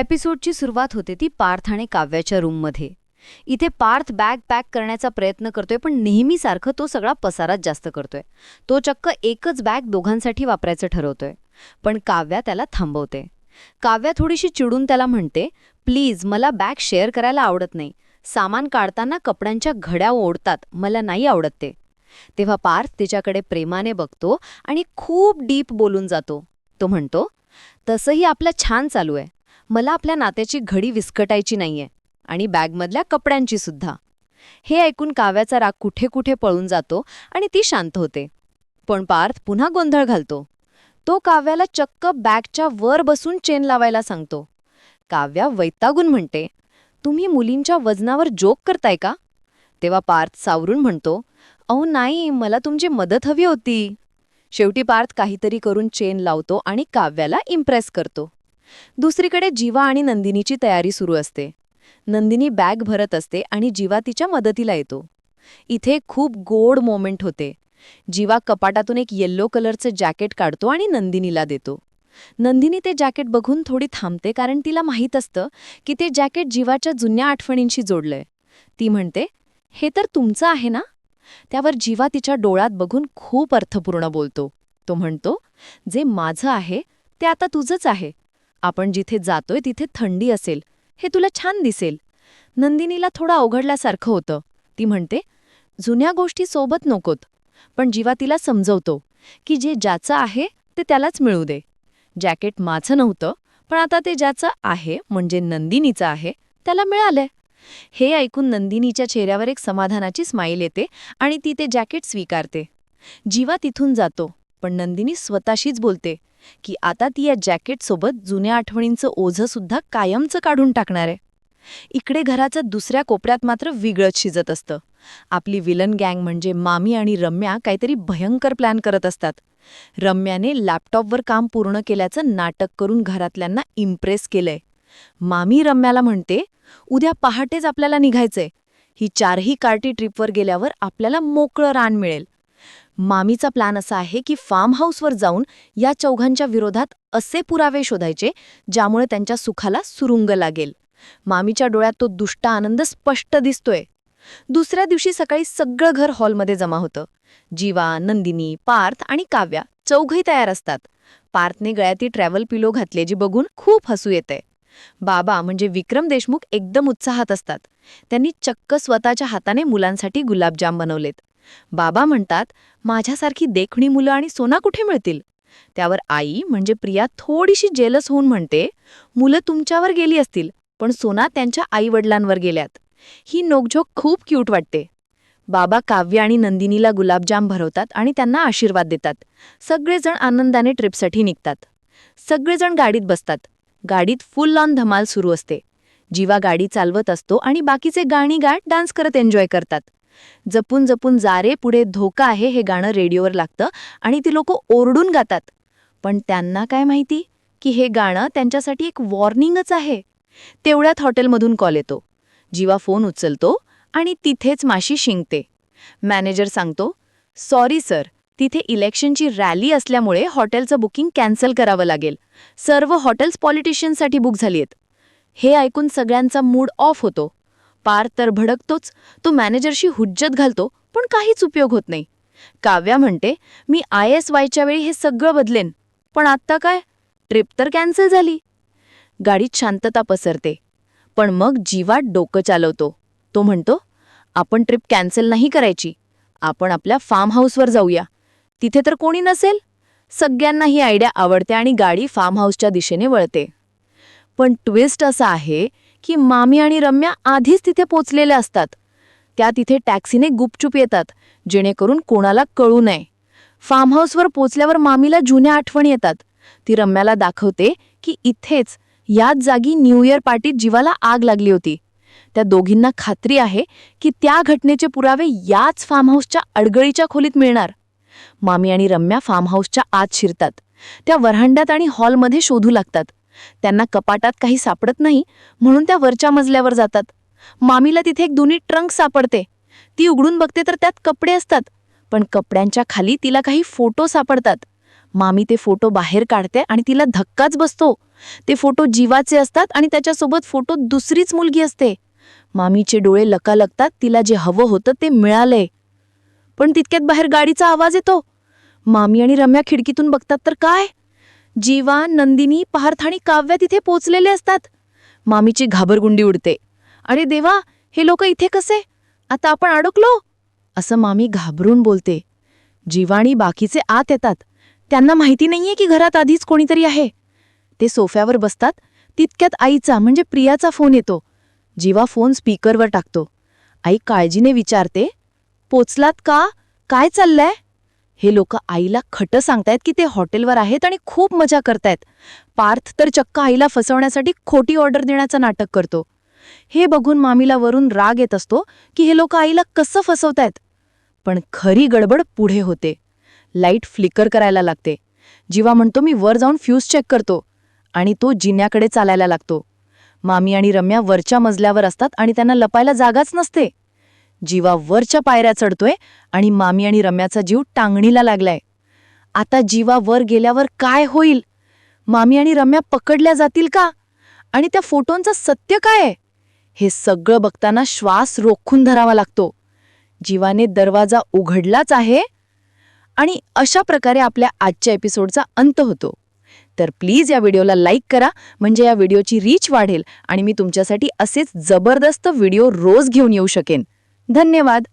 एपिसोडची सुरुवात होते ती पार्थ आणि काव्याच्या रूममध्ये. इथे पार्थ बॅग पॅक करण्याचा प्रयत्न करतोय पण नेहमीसारखं तो सगळा पसाराच जास्त करतोय. तो चक्क एकच बॅग दोघांसाठी वापरायचं ठरवतोय पण काव्या त्याला थांबवते. काव्या थोडीशी चिडून त्याला म्हणते प्लीज मला बॅग शेअर करायला आवडत नाही. सामान काढताना कपड्यांच्या घड्या ओढतात मला नाही आवडत ते. तेव्हा पार्थ तिच्याकडे प्रेमाने बघतो आणि खूप डीप बोलून जातो. तो म्हणतो तसंही आपलं छान चालू आहे. मला आपल्या नात्याची घडी विस्कटायची नाहीये आणि बॅगमधल्या कपड्यांची सुद्धा. हे ऐकून काव्याचा राग कुठे कुठे पळून जातो आणि ती शांत होते. पण पार्थ पुन्हा गोंधळ घालतो. तो काव्याला चक्क बॅगच्या वर बसून चेन लावायला सांगतो. काव्या वैतागून म्हणते तुम्ही मुलींच्या वजनावर जोक करताय का? तेव्हा पार्थ सावरून म्हणतो अहो नाही मला तुमची मदत हवी होती. शेवटी पार्थ काहीतरी करून चेन लावतो आणि काव्याला इम्प्रेस करतो. दुसरीकडे जीवा आणि नंदिनीची तयारी सुरू असते. नंदिनी बॅग भरत असते आणि जीवा तिच्या मदतीला येतो. इथे खूप गोड मोमेंट होते. जीवा कपाटातून एक येल्लो कलरचं जॅकेट काढतो आणि नंदिनीला देतो. नंदिनी ते जॅकेट बघून थोडी थांबते कारण तिला माहीत असतं की ते जॅकेट जीवाच्या जुन्या आठवणींशी जोडलंय. ती म्हणते हे तर तुमचं आहे ना? त्यावर जीवा तिच्या डोळ्यात बघून खूप अर्थपूर्ण बोलतो. तो म्हणतो जे माझं आहे ते आता तुझंच आहे. आपण जिथे जातोय तिथे थंडी असेल. हे तुला छान दिसेल. नंदिनीला थोडं अवघडल्यासारखं होतं. ती म्हणते जुन्या गोष्टी सोबत नकोत पण जीवा तिला समजवतो की जे ज्याचं आहे ते त्यालाच मिळू दे. जॅकेट माझं नव्हतं पण आता ते ज्याचं आहे म्हणजे नंदिनीचं आहे त्याला मिळालंय. हे ऐकून नंदिनीच्या चेहऱ्यावर एक समाधानाची स्माईल येते आणि ती ते जॅकेट स्वीकारते. जीवा तिथून जातो. पण नंदिनी स्वतःशीच बोलते की आता ती या जॅकेटसोबत जुन्या आठवणींचं ओझं सुद्धा कायमचं काढून टाकणार आहे. इकडे घराचं दुसऱ्या कोपऱ्यात मात्र वेगळंच शिजत असतं. आपली विलन गँग म्हणजे मामी आणि रम्या काहीतरी भयंकर प्लॅन करत असतात. रम्याने लॅपटॉपवर काम पूर्ण केल्याचं नाटक करून घरातल्यांना इम्प्रेस केलंय. मामी रम्याला म्हणते उद्या पहाटेच आपल्याला निघायचंय. ही चारही कार्टी ट्रिपवर गेल्यावर आपल्याला मोकळं रान मिळेल. मामीचा प्लॅन असा आहे की फार्म हाऊसवर जाऊन या चौघांच्या विरोधात असे पुरावे शोधायचे ज्यामुळे त्यांच्या सुखाला सुरुंग लागेल. मामीच्या डोळ्यात तो दुष्ट आनंद स्पष्ट दिसतोय. दुसऱ्या दिवशी सकाळी सगळं घर हॉलमध्ये जमा होतं. जीवा नंदिनी पार्थ आणि काव्या चौघही तयार असतात. पार्थने गळ्याती ट्रॅव्हल पिलो घातले जी बघून खूप हसू येते बाबा म्हणजे विक्रम देशमुख एकदम उत्साहात असतात. त्यांनी चक्क स्वतःच्या हाताने मुलांसाठी गुलाबजाम बनवलेत. बाबा म्हणतात माझ्यासारखी देखणी मुलं आणि सोना कुठे मिळतील? त्यावर आई म्हणजे प्रिया थोडीशी जेलस होऊन म्हणते मुलं तुमच्यावर गेली असतील पण सोना त्यांच्या आईवडिलांवर गेल्यात. ही नोकझोक खूप क्यूट वाटते. बाबा काव्य आणि नंदिनीला गुलाबजाम भरवतात आणि त्यांना आशीर्वाद देतात. सगळेजण आनंदाने ट्रिपसाठी निघतात. सगळेजण गाडीत बसतात. गाडीत फुल ऑन धमाल सुरू असते. जीवा गाडी चालवत असतो आणि बाकीचे गाणी गात डान्स करत एन्जॉय करतात. जपून जपून जारे पुढे धोका आहे हे गाणं रेडिओवर लागतं आणि ती लोक ओरडून गातात. पण त्यांना काय माहिती? की हे गाणं त्यांच्यासाठी एक वॉर्निंगच आहे. तेवढ्यात हॉटेलमधून कॉल येतो. जीवा फोन उचलतो आणि तिथेच माशी शिंकते. मॅनेजर सांगतो सॉरी सर तिथे इलेक्शनची रॅली असल्यामुळे हॉटेलचं बुकिंग कॅन्सल करावं लागेल. सर्व हॉटेल्स पॉलिटिशियन्ससाठी बुक झाली आहेत. हे ऐकून सगळ्यांचा मूड ऑफ होतो. पार तर भडकतोच तो मॅनेजरशी हुज्जत घालतो पण काहीच उपयोग होत नाही. काव्या म्हणते मी आय एस वायच्या वेळी हे सगळं बदलेन पण आत्ता काय? ट्रिप तर कॅन्सल झाली. गाडीत शांतता पसरते पण मग जीवात डोकं चालवतो. तो म्हणतो आपण ट्रिप कॅन्सल नाही करायची आपण आपल्या फार्म हाऊसवर जाऊया. तिथे तर कोणी नसेल. सगळ्यांना ही आयडिया आवडते आणि गाडी फार्म हाऊसच्या दिशेने वळते. पण ट्विस्ट असा आहे की मामी आणि रम्या आधीच तिथे पोचलेल्या असतात. त्या तिथे टॅक्सीने गुपचूप येतात जेणेकरून कोणाला कळू नये. फार्म हाऊसवर पोचल्यावर मामीला जुन्या आठवणी येतात. ती रम्याला दाखवते की इथेच याच जागी न्यू इयर पार्टीत जीवाला आग लागली होती. त्या दोघींना खात्री आहे की त्या घटनेचे पुरावे याच फार्म हाऊसच्या अडगळीच्या खोलीत मिळणार. मामी आणि रम्या फार्म हाऊसच्या आत शिरतात. त्या वरहांड्यात आणि हॉलमध्ये शोधू लागतात. त्यांना कपाटात काही सापडत नाही म्हणून त्या वरच्या मजल्यावर जातात. मामीला तिथे एक दोन्ही ट्रंक सापडते. ती उघडून बघते तर त्यात कपडे असतात पण कपड्यांच्या खाली तिला काही फोटो सापडतात. मामी ते फोटो बाहेर काढते आणि तिला धक्काच बसतो. ते फोटो जीवाचे असतात आणि त्याच्यासोबत फोटो दुसरीच मुलगी असते. मामीचे डोळे लकालकतात तिला जे हवं होतं ते मिळालंय. पण तितक्यात बाहेर गाडीचा आवाज येतो. मामी आणि रम्या खिडकीतून बघतात तर काय? जीवा नंदिनी पार्थ आणि काव्या तिथे पोचलेले असतात. मामीची घाबरगुंडी उडते. अरे देवा हे लोक इथे कसे? आता आपण अडकलो? असं मामी घाबरून बोलते. जीवाणी बाकीचे आत येतात. त्यांना माहिती नाहीये की घरात आधीच कोणीतरी आहे. ते सोफ्यावर बसतात. तितक्यात आईचा म्हणजे प्रियाचा फोन येतो. जीवा फोन स्पीकरवर टाकतो. आई काळजीने विचारते पोचलात का? काय चाललंय? हे लोक आईला खटं सांगतायत की ते हॉटेलवर आहेत आणि खूप मजा करतायत. पार्थ तर चक्क आईला फसवण्यासाठी खोटी ऑर्डर देण्याचं नाटक करतो. हे बघून मामीला वरून राग येत असतो की हे लोक आईला कसं फसवतायत. पण खरी गडबड पुढे होते. लाइट फ्लिकर करायला लागते. जीवा म्हणतो मी वर जाऊन फ्यूज चेक करतो. आणि तो जिन्याकडे चालायला लागतो. मामी आणि रम्या वरच्या मजल्यावर असतात आणि त्यांना लपायला जागाच नसते. जीवा वरच्या पायऱ्या चढतोय आणि मामी आणि रम्याचा जीव टांगणीला लागलाय. आता जीवा वर गेल्यावर काय होईल? मामी आणि रम्या पकडल्या जातील का? आणि त्या फोटोंचं सत्य काय आहे? हे सगळं बघताना श्वास रोखून धरावा लागतो. जीवाने दरवाजा उघडलाच आहे आणि अशा प्रकारे आपल्या आजच्या एपिसोडचा अंत होतो. तर प्लीज या व्हिडिओला लाईक करा म्हणजे या व्हिडिओची रीच वाढेल आणि मी तुमच्यासाठी असेच जबरदस्त व्हिडिओ रोज घेऊन येऊ शकेन. धन्यवाद.